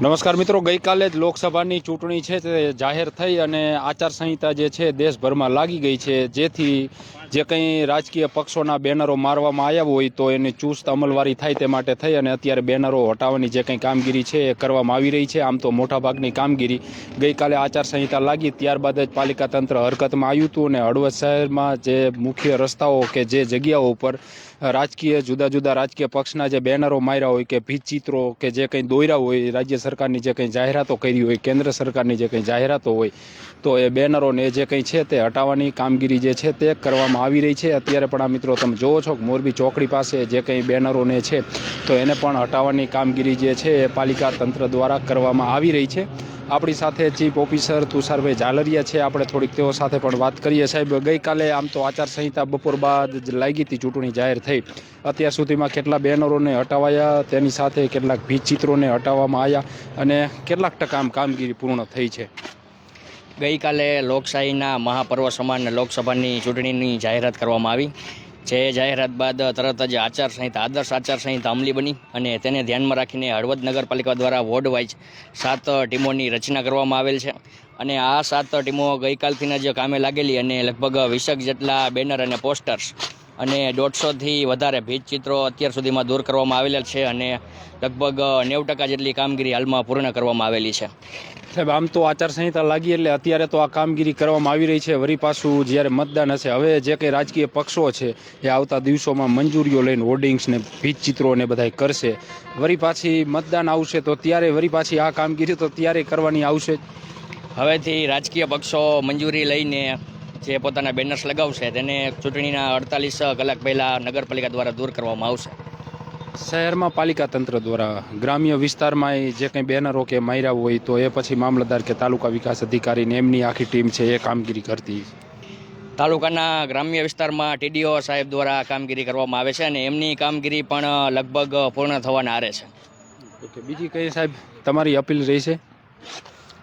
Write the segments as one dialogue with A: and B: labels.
A: નમસ્કાર મિત્રો, ગઈકાલે જ લોકસભાની ચૂંટણી છે તે જાહેર થઈ અને આચારસંહિતા જે છે દેશભરમાં લાગી ગઈ છે. જેથી જે કંઈ રાજકીય પક્ષોના બેનરો મારવામાં આવ્યા હોય તો એની ચુસ્ત અમલવારી થાય તે માટે થઈ અને અત્યારે બેનરો હટાવવાની જે કંઈ કામગીરી છે એ કરવામાં આવી રહી છે. આમ તો મોટાભાગની કામગીરી ગઈકાલે આચારસંહિતા લાગી ત્યારબાદ જ પાલિકા તંત્ર હરકતમાં આવ્યું હતું અને હળવદ શહેરમાં જે મુખ્ય રસ્તાઓ કે જે જગ્યાઓ ઉપર રાજકીય જુદા જુદા રાજકીય પક્ષના જે બેનરો માર્યા હોય કે ભીતચિત્રો કે જે કંઈ દોર્યા હોય, રાજ્ય સરકારની જે કંઈ જાહેરાતો કરી હોય, કેન્દ્ર સરકારની જે કંઈ જાહેરાતો હોય, તો એ બેનરોને જે કંઈ છે તે હટાવવાની કામગીરી જે છે તે કરવામાં આવી રહી છે. અત્યારે પણ આ મિત્રો તમે જુઓ છો કે મોરબી ચોકડી પાસે જે કંઈ બેનરોને છે, તો એને પણ હટાવવાની કામગીરી જે છે એ પાલિકા તંત્ર દ્વારા કરવામાં આવી રહી છે. આપણી સાથે ચીફ ઓફિસર તુષારભાઈ ઝાલરિયા છે. આપણે થોડીક તેઓ સાથે પણ વાત કરીએ. સાહેબ, ગઈકાલે આમ તો આચારસંહિતા બપોર બાદ જ લાગી હતી, ચૂંટણી જાહેર થઈ. અત્યાર સુધીમાં કેટલા બેનરોને હટાવાયા, તેની સાથે કેટલાક ભીતચિત્રોને હટાવવામાં આવ્યા અને કેટલાક ટકા આમ કામગીરી પૂર્ણ થઈ છે.
B: ગઈકાલે લોકશાહીના મહાપર્વ સમાન લોકસભાની ચૂંટણીની જાહેરાત કરવામાં આવી. જે જાહેરાત બાદ તરત જ આચારસંહિતા, આદર્શ આચારસંહિતા અમલી બની અને તેને ધ્યાનમાં રાખીને હળવદ નગરપાલિકા દ્વારા વોર્ડ વાઇઝ સાત ટીમોની રચના કરવામાં આવેલ છે. અને આ સાત ટીમો ગઈકાલથી જ કામે લાગેલી અને લગભગ વીસક જેટલા બેનર અને પોસ્ટર્સ અને દોઢસોથી વધારે ભીત ચિત્રો અત્યાર સુધીમાં દૂર કરવામાં આવેલા છે અને લગભગ નેવું ટકા જેટલી કામગીરી હાલમાં પૂર્ણ કરવામાં આવેલી છે.
A: સાહેબ આમ તો આચારસંહિતા લાગી એટલે અત્યારે તો આ કામગીરી કરવામાં આવી રહી છે. વરી પાછું જ્યારે મતદાન હશે હવે જે કંઈ રાજકીય પક્ષો છે એ આવતા દિવસોમાં મંજૂરીઓ લઈને હોર્ડિંગ્સ ને ને બધાય કરશે. વરી પાછી મતદાન આવશે તો ત્યારે વરી પાછી આ કામગીરી તો ત્યારે કરવાની આવશે?
B: હવેથી રાજકીય પક્ષો મંજૂરી લઈને જે પોતાના બેનર્સ લગાવશે તેને ચૂંટણીના અડતાલીસ કલાક પહેલાં નગરપાલિકા દ્વારા દૂર કરવામાં આવશે.
A: શહેરમાં પાલિકા તંત્ર દ્વારા ગ્રામ્ય વિસ્તારમાં જે કંઈ બેનરો કે માર્યા હોય તો એ પછી મામલતદાર કે તાલુકા વિકાસ અધિકારીને એમની આખી ટીમ છે એ કામગીરી કરતી.
B: તાલુકાના ગ્રામ્ય વિસ્તારમાં ટીડીઓ સાહેબ દ્વારા કામગીરી કરવામાં આવે છે અને એમની કામગીરી પણ લગભગ પૂર્ણ થવાના આરે છે.
A: ઓકે બીજી કઈ સાહેબ તમારી અપીલ રહી છે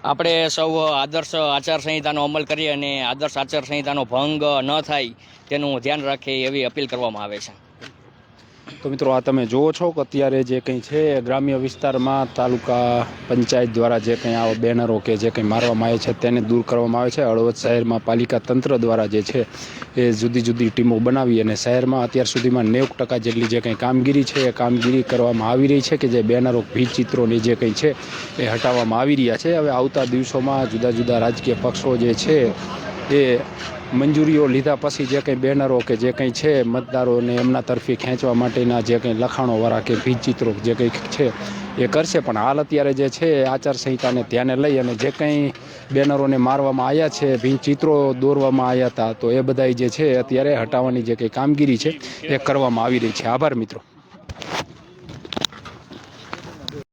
B: આપણે સૌ આદર્શ આચારસંહિતાનો અમલ કરીએ અને આદર્શ આચારસંહિતાનો ભંગ ન થાય તેનું ધ્યાન રાખીએ એવી અપીલ કરવામાં આવે છે.
A: તો મિત્રો આ તમે જુઓ છો કે અત્યારે જે કંઈ છે, ગ્રામ્ય વિસ્તારમાં તાલુકા પંચાયત દ્વારા જે કંઈ આવા બેનરો કે જે કંઈ મારવામાં આવે છે તેને દૂર કરવામાં આવે છે. હળવદ શહેરમાં પાલિકા તંત્ર દ્વારા જે છે એ જુદી જુદી ટીમો બનાવી અને શહેરમાં અત્યાર સુધીમાં નેવું ટકા જેટલી જે કંઈ કામગીરી છે એ કામગીરી કરવામાં આવી રહી છે કે જે બેનરો ભીત ચિત્રોની જે કંઈ છે એ હટાવવામાં આવી રહ્યા છે. હવે આવતા દિવસોમાં જુદા જુદા રાજકીય પક્ષો જે છે એ મંજૂરીઓ લીધા પછી જે કંઈ બેનરો કે જે કંઈ છે મતદારોને એમના તરફી ખેંચવા માટેના જે કંઈ લખાણોવાળા કે ભીજચિત્રો જે કંઈ છે એ કરશે. પણ હાલ અત્યારે જે છે આચારસંહિતાને ધ્યાને લઈ અને જે કંઈ બેનરોને મારવામાં આવ્યા છે ભીંચિત્રો દોરવામાં આવ્યા હતા તો એ બધાય જે છે અત્યારે હટાવવાની જે કંઈ કામગીરી છે એ કરવામાં આવી રહી છે. આભાર મિત્રો.